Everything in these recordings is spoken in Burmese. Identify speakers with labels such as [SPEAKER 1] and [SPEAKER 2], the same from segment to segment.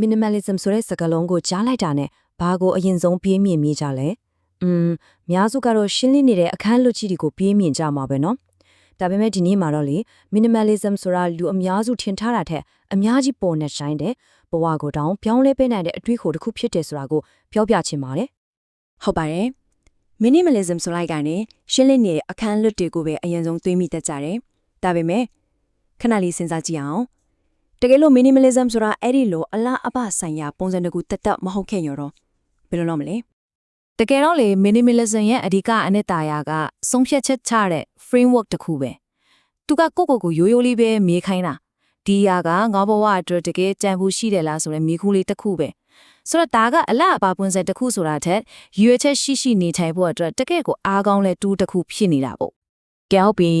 [SPEAKER 1] minimalism ဆိုတဲ့စကားလုံးကိုကြားလိုက်တာနဲ့ဘာကိုအရင်ဆုံးပြေးမြင်မိကြလဲ။อืมများစုကတော့ရှင်းလင်းနေတဲ့အခန်းလွတ်ကြီးတွေကိုပြေးမြင်ကြမှာပဲနော်။ဒါပေမဲ့ဒီနေ့မှာတော့လေ minimalism ဆိုတာလူအများစုထင်ထားတာထက်အများကြီးပေါ်နေဆိုင်တဲ့ဘဝကိုတောင်ပြောင်းလဲပေးနိုင်တဲ့အတွေ့အကြုံတစ်ခုဖြစ်တယ်ဆိုတာကိုပြောပြချင်ပါတယ်
[SPEAKER 2] ဟုတ်ပါတယ် minimalism ဆိုလိုက်ကနေရှင်းလင်းနေတဲ့အခန်းလွတ်တွေကိုပဲအရင်ဆုံးတွေးမိတတ်ကြတယ်ဒါပေမဲ့ခဏလေးစဉ်းစားကြည့်အောင် တကယ်လို့ minimalism ဆိုတာအဲ့ဒီလိုအလားအပဆိုင်ရာပုံစံတစ်ခုတက်တက်မဟုတ်ခဲ့ရောတော့ဘယ်လိုလုပ်မလဲ
[SPEAKER 3] တကယ်တော့လေ minimalism ရဲ့အဓိကအနှစ်သာရကဆုံးဖြတ်ချက်ချတဲ့ framework တစ်ခုပဲသူကကိုယ့်ကိုယ်ကိုရိုးရိုးလေးပဲမြေးခိုင်းတာဒီအရာကငါဘဝအတွက်တကယ်ကြံဖို့ရှိတယ်လားဆိုတဲ့မိခုလေးတစ်ခုပဲဆိုတော့ဒါကအလှအပပွင့်ဆက်တစ်ခုဆိုတာထက်ရွေချက်ရှိရှိနေထိုင်ဖို့အတွက်တကယ်ကိုအားကောင်းတဲ့တူးတစ်ခုဖြစ်နေတာပေါ့ ကဲဟုတ်ပြီ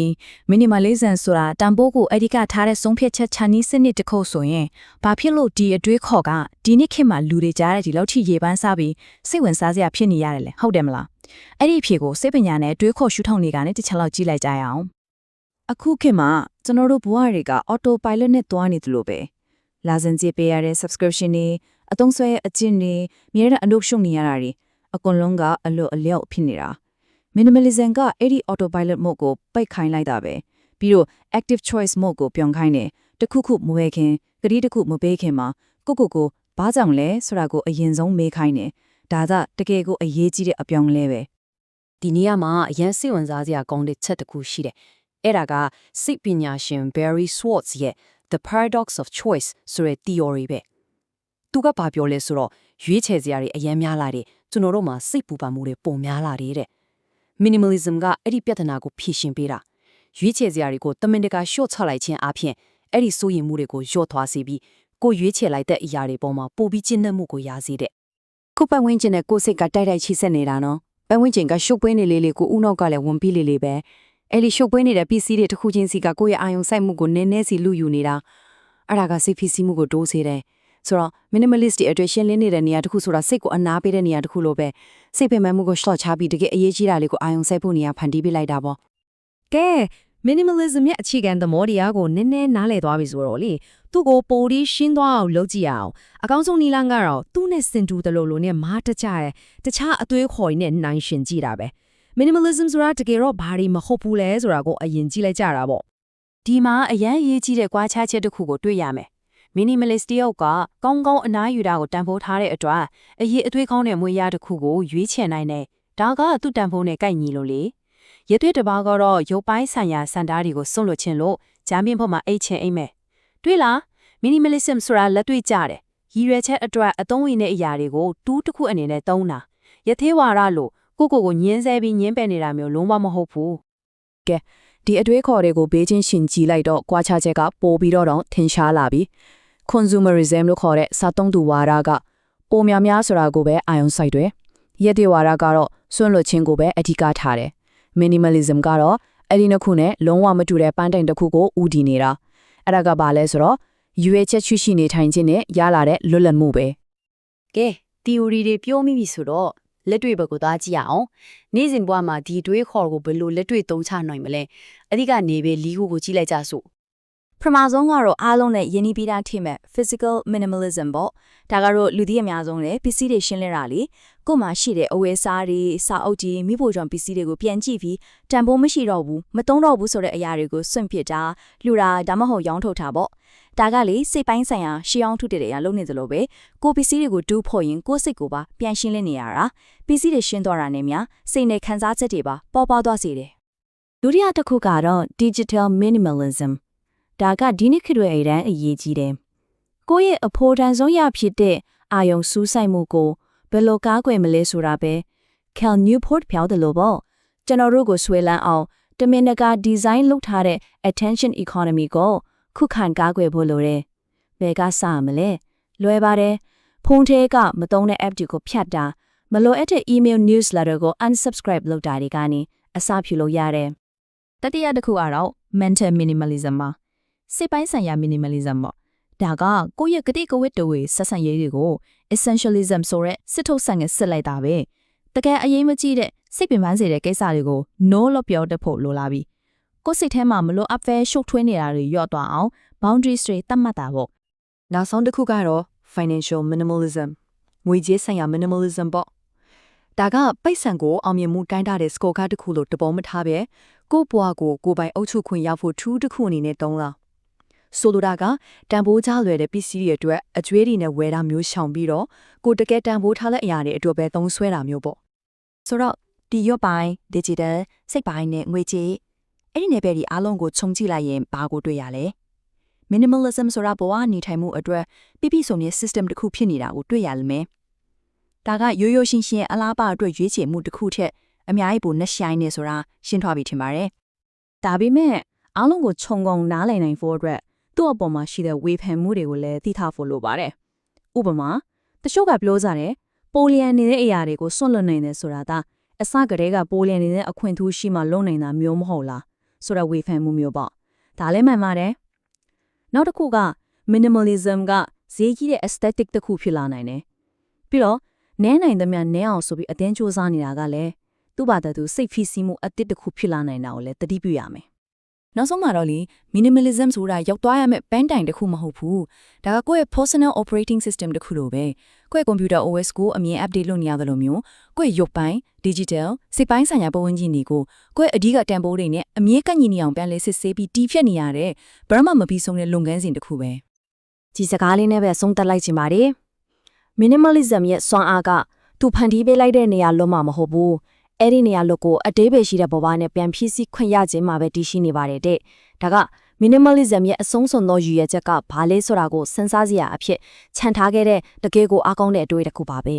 [SPEAKER 3] minimalism ဆိုတာတန်ဖိုးကိုအဓိကထားတဲ့ဆုံးဖြတ်ချက်ချနည်းစနစ်တစ်ခုဆိုရင်ဘာဖြစ်လို့ဒီအတွေးခေါ်ကဒီနေ့ခေတ်မှာလူတွေကြားတဲ့ဒီလောက်ထိရေပန်းစားပြီးစိတ်ဝင်စားစရာဖြစ်နေရတယ်လေဟုတ်တယ်မလားအဲ့ဒီအဖြေကိုစိတ်ပညာနဲ့အတွေးခေါ်ရှုထောင့်တွေကနေတစ်ချက်လောက်ကြည့်လိုက်ကြရအောင်။
[SPEAKER 1] အခုခေတ်မှာကျွန်တော်တို့ဘဝတွေက auto pilot နဲ့သွားနေသလိုပဲ။လာစင်ကြေးပေးရတဲ့ subscription တွေအသုံးဆွဲအကျင့်တွေမြဲတဲ့အလုပ်ရှုံနေရတာတွေအကုန်လုံးကအလွတ်အလျောက်ဖြစ်နေတာ။ minimalism ကအဲ့ဒီ auto pilot mode ကိုပိတ်ခိုင်းလိုက်တာပဲ။ပြီးတော့ active choice mode ကိုပြောင်းခိုင်းတယ်။တစ်ခုခုမဝယ်ခင်ကတိတစ်ခုမပေးခင်မှာကိုကိုကိုဘာကြောင့်လဲဆိုတာကိုအရင်ဆုံးမေးခိုင်းတယ်။ဒါကတကယ်ကိုအရေးကြီးတဲ့အပြောင်းလဲပဲ။
[SPEAKER 4] ဒီနေရာမှာအရင်စိတ်ဝင်စားစရာကောင်းတဲ့ချက်တစ်ခုရှိတယ်။အဲ့ဒါကစိတ်ပညာရှင် Barry Schwartz ရဲ့ The Paradox of Choice ဆိုတဲ့ theory ပဲ။သူကဘာပြောလဲဆိုတော့ရွေးချယ်စရာတွေအရင်များလာတယ်ကျွန်တော်တို့မှာစိတ်ပူပန်မှုတွေပုံများလာတယ်တဲ့။ minimalism ကအဲ့ဒီပြဿနာကိုဖြေရှင်းပေးတာ။ရွေးချယ်စရာတွေကိုတမင်တကာ short ချလိုက်ခြင်းအပြင်အဲ့ဒီစိုးရိမ်မှုတွေကိုလျှော့သွားစေပြီးကိုယ်ရွေးချယ်လိုက်တဲ့အရာတွေပေါ်မှာပိုပြီးကျင့်တတ်မှုကိုရစေတဲ့
[SPEAKER 2] ကိုယ်ပတ်ဝန်းကျင်နဲ့ကိုယ်စိတ်ကတိုက်တိုက်ချိဆက်နေတာနော်ပတ်ဝန်းကျင်ကရှုပ်ပွေးနေလေးလေးကိုဥနောက်ကလည်းဝင်ပြီးလေးလေးပဲအဲ့ဒီရှုပ်ပွေးနေတဲ့ပစ္စည်းတွေတစ်ခုချင်းစီကကိုယ့်ရဲ့အာယုံစိုက်မှုကိုနည်းနည်းစီလူယူနေတာအဲ့ဒါကစိတ်ဖိစီးမှုကိုတိုးစေတယ် ဆိုတော့ minimalist တွေအတွက်ရှင်းလင်းနေတဲ့နေရာတစ်ခုဆိုတာစိတ်ကိုအနာပေးတဲ့နေရာတစ်ခုလိုပဲစိတ်ပင်ပန်းမှုကို short ချပြီးတကယ်အရေးကြီးတာလေးကိုအာယုံစိုက်ဖို့နေရာဖန်တီးပေးလိုက်တာပေါ့
[SPEAKER 1] ကဲ minimalism ရဲ့အခြေခံသဘောတရားကိုနည်းနည်းနားလည်သွားပြီဆိုတော့လေသူ့ကိုပိုပြီးရှင်းသွားအောင်လုပ်ကြည့်ရအောင်အကောင်းဆုံးနည်းလမ်းကတော့သူ့နဲ့စင်တူတလို့လို့နဲ့မားတကြရဲ့တခြားအသွေးခေါ်ရင်းနဲ့နိုင်ရှင်ကြည့်တာပဲ minimalism ဆိုတာတကယ်တော့ဘာတွေမဟုတ်ဘူးလဲဆိုတာကိုအရင်ကြည့်လိုက်ကြတာပေါ့
[SPEAKER 4] ဒီမှာအရန်ရေးကြီးတဲ့ကွာခြားချက်တစ်ခုကိုတွေ့ရမယ်။ minimalist တယောက်ကကောင်းကောင်းအနားယူတာကိုတန်ဖိုးထားတဲ့အတွက်အရေးအသွေးကောင်းတဲ့မွေးရတစ်ခုကိုရွေးချယ်နိုင်တယ်။ဒါကသူ့တန်ဖိုးနဲ့ကိုက်ညီလို့လေ။ရဲသွေးတစ်ပါးကတော့ရုပ်ပိုင်းဆိုင်ရာစံတားတွေကိုစွန့်လွတ်ခြင်းလို့ဂျမ်းပြင်းဖို့မှာအိတ်ချင်အိမ်မယ်။တွေ့လား minimalism ဆိုတာလက်တွေ့ကြတယ်။ရည်ရွယ်ချက်အတွက်အသုံးဝင်တဲ့အရာတွေကိုတူးတစ်ခုအနေနဲ့သုံးတာ။ရသေးဝါရလို့ကိုကိုကိုညင်းဆဲပြီးညင်းပယ်နေတာမျိုးလုံးဝမဟုတ်ဘူး။
[SPEAKER 3] ဒီအတွေးခေါ်တွေကိုဘေးချင်းရှင်ကြည့်လိုက်တော့ကွာခြားချက်ကပိုပြီးတော့တော့ထင်ရှားလာပြီ consumerism လို့ခေါ်တဲ့စားသုံးသူဝါဒကပိုများများဆိုတာကိုပဲအာရုံစိုက်တယ်ရက်တွေဝါဒကတော့စွန့်လွတ်ခြင်းကိုပဲအဓိကထားတယ် minimalism ကတော့အဲ့ဒီနှစ်ခုနဲ့လုံးဝမတူတဲ့ပန်းတိုင်တစ်ခုကိုဦးတည်နေတာအဲ့ဒါကဘာလဲဆိုတော့ရွေချက်ချွရှိနေထိုင်ခြင်းနဲ့ရလာတဲ့လွတ်လပ်မှုပဲ
[SPEAKER 4] ကဲ theory တွေပြောမိပြီဆိုတော့လက်တွေ့ဘက်ကိုသွားကြည့်ရအောင်နေ့စဉ်ဘဝမှာဒီတွေးခေါ်ကိုဘယ်လိုလက်တွေ့သုံးချနိုင်မလဲအဓိကနေပဲလီကိုကိုကြည့်လိုက်ကြစို့
[SPEAKER 1] ပထမဆုံးကတော့အားလုံးနဲ့ယဉ်နီးပြီးသားထိမဲ့ physical minimalism ပေါ့ဒါကတော့လူသိအများဆုံးလေပစ္စည်းတွေရှင်းလင်းတာလေကို့မှာရှိတဲ့အဝယ်စားတွေစာအုပ်ကြီးမိဖို့ကြောင့်ပစ္စည်းတွေကိုပြန်ကြည့်ပြီးတန်ဖိုးမရှိတော့ဘူးမသုံးတော့ဘူးဆိုတဲ့အရာတွေကိုစွန့်ပစ်တာလူတာဒါမှမဟုတ်ရောင်းထုတ်တာပေါ့ဒါကလေစိတ်ပိုင်းဆိုင်ရာရှေးအောင်ထုတ်တဲ့အရာလုပ်နေသလိုပဲကိုပစ္စည်းတွေကိုတူးဖို့ရင်ကိုစိတ်ကိုပါပြန်ရှင်းလင်းနေရတာပစ္စည်းတွေရှင်းသွားတာနဲ့များစိတ်နဲ့ခံစားချက်တွေပါပေါ်ပေါသွားစေတယ်
[SPEAKER 2] ဒုတိယတစ်ခုကတော့ digital minimalism ဒါကဒီနေ့ခေတ်ရဲ့အရန်အရေးကြီးတယ်ကိုယ့်ရဲ့အဖို့တန်ဆုံးရဖြစ်တဲ့အာယုံစူးစိုက်မှုကိုဘယ်လိုကားကွယ်မလဲဆိုတာပဲ Cal Newport ပြောတယ်လို့ပေါ့ကျွန်တော်တို့ကိုဆွဲလန်းအောင်တမင်တကာဒီဇိုင်းလုပ်ထားတဲ့ attention economy ကိုခုခံကားကွယ်ဖို့လိုတယ်ဘယ်ကစမလဲလွယ်ပါတယ်ဖုန်းထဲကမသုံးတဲ့ app တွေကိုဖြတ်တာမလိုအပ်တဲ့ email newsletter ကို unsubscribe လုပ်တာတွေကနေအစပြုလို့ရတယ်
[SPEAKER 3] တတိယတစ်ခုကတော့ mental minimalism ပါ စိတ်ပိုင်းဆိုင်ရာ minimalism ပေါ့ဒါကကိုယ့်ရဲ့ကတိကဝတ်တွေဆက်ဆံရေးတွေကို essentialism ဆိုရက်စစ်ထုတ်ဆန်ငယ်စစ်လိုက်တာပဲတကယ်အရေးမကြီးတဲ့စိတ်ပင်ပန်းစေတဲ့ကိစ္စတွေကို no လို့ပြောတတ်ဖို့လိုလာပြီကိုယ်စိတ်ထဲမှာမလို့ up fair ရှုပ်ထွေးနေတာတွေရော့သွားအောင် boundaries တွေသတ်မှတ်တာပေါ့
[SPEAKER 2] နောက်ဆုံးတစ်ခုကတော့
[SPEAKER 5] financial minimalism ငွေကြေးဆိုင်ရာ minimalism ပေါ့ဒါကပိတ်ဆံကိုအောင်မြင်မှုတိုင်းတာတဲ့ score card တစ်ခုလို့တပေါ်မထားပဲကိုယ့်ဘဝကိုကိုယ်ပိုင်အုပ်ချုပ်ခွင့်ရဖို့ tool တစ်ခုအနေနဲ့တုံးလား ဆိုလိုတာကတန်ဖိုးကြလွယ်တဲ့ပစ္စည်းတွေအတွက်အကျွေးတွေနဲ့ဝယ်တာမျိုးရှောင်ပြီးတော့ကိုယ်တကယ်တန်ဖိုးထားတဲ့အရာတွေအတွက်ပဲသုံးစွဲတာမျိုးပေါ့
[SPEAKER 2] ဆိုတော့ဒီရွတ်ပိုင်း digital စိတ်ပိုင်းနဲ့ငွေကြေးအဲ့ဒီနယ်ပယ်ဒီအားလုံးကိုခြုံကြည့်လိုက်ရင်ဘာကိုတွေ့ရလဲ minimalism ဆိုတာဘဝနေထိုင်မှုအတွက်ပြပြစုံတဲ့ system တစ်ခုဖြစ်နေတာကိုတွေ့ရလိမ့်မယ်ဒါကရိုးရိုးရှင်းရှင်းအလားပါအတွက်ရွေးချယ်မှုတစ်ခုထက်အများကြီးပိုနှက်ဆိုင်နေဆိုတာရှင်းထွက်ပြီထင်ပါတယ်ဒါပေမဲ့အားလုံးကိုခြုံငုံနားလည်နိုင်ဖို့အတွက် သူ့အပေါ်မှာရှိတဲ့ဝေဖန်မှုတွေကိုလည်းသိထားဖို့လိုပါတယ်ဥပမာတချို့ကပြောကြတယ်ပိုလီယန်နေတဲ့အရာတွေကိုစွန့်လွတ်နိုင်တယ်ဆိုတာဒါအစကတည်းကပိုလီယန်နေတဲ့အခွင့်အထူးရှိမှလုံနိုင်တာမျိုးမဟုတ်လားဆိုတော့ဝေဖန်မှုမျိုးပေါ့ဒါလည်းမှန်ပါတယ်နောက်တစ်ခုက minimalism ကဈေးကြီးတဲ့ aesthetic တစ်ခုဖြစ်လာနိုင်တယ်ပြီးတော့နည်းနိုင်သမျှနည်းအောင်ဆိုပြီးအတင်းကြိုးစားနေတာကလည်းသူ့ဘာသာသူစိတ်ဖိစီးမှုအတစ်တစ်ခုဖြစ်လာနိုင်တာကိုလည်းသတိပြုရမယ် နောက်ဆုံးမှာတော့လေ minimalism ဆိုတာရောက်သွားရမယ့်ပန်းတိုင်တစ်ခုမဟုတ်ဘူးဒါကကိုယ့်ရဲ့ personal operating system တစ်ခုလိုပဲကိုယ့်ရဲ့ computer OS ကိုအမြင် update လုပ်နေရတယ်လို့မျိုးကိုယ့်ရဲ့ရုပ်ပိုင်း digital စိတ်ပိုင်းဆိုင်ရာပတ်ဝန်းကျင်တွေကိုကိုယ့်ရဲ့အဓိကတန်ဖိုးတွေနဲ့အမြဲကန့်ညီနေအောင်ပြန်လဲစစ်ဆေးပြီးတီးဖြတ်နေရတဲ့ဘာမှမပြီးဆုံးတဲ့လုပ်ငန်းစဉ်တစ်ခုပဲဒီစကားလေးနဲ့ပဲဆုံးသက်လိုက်ချင်ပါတယ် minimalism ရဲ့စွမ်းအားကသူဖန်တီးပေးလိုက်တဲ့နေရာလွတ်မှာမဟုတ်ဘူး အဲ့ဒီနေရာလွတ်ကိုအသေးပဲရှိတဲ့ဘဝနဲ့ပြန်ဖြည့်ဆည်းခွင့်ရခြင်းမှာပဲတည်ရှိနေပါတယ်တဲ့ဒါက minimalism ရဲ့အဆုံးစွန်သောရည်ရွယ်ချက်ကဘာလဲဆိုတာကိုစဉ်းစားစရာအဖြစ်ခြံထားခဲ့တဲ့တကယ်ကိုအားကောင်းတဲ့အတွေ့အတစ်ခုပါပဲ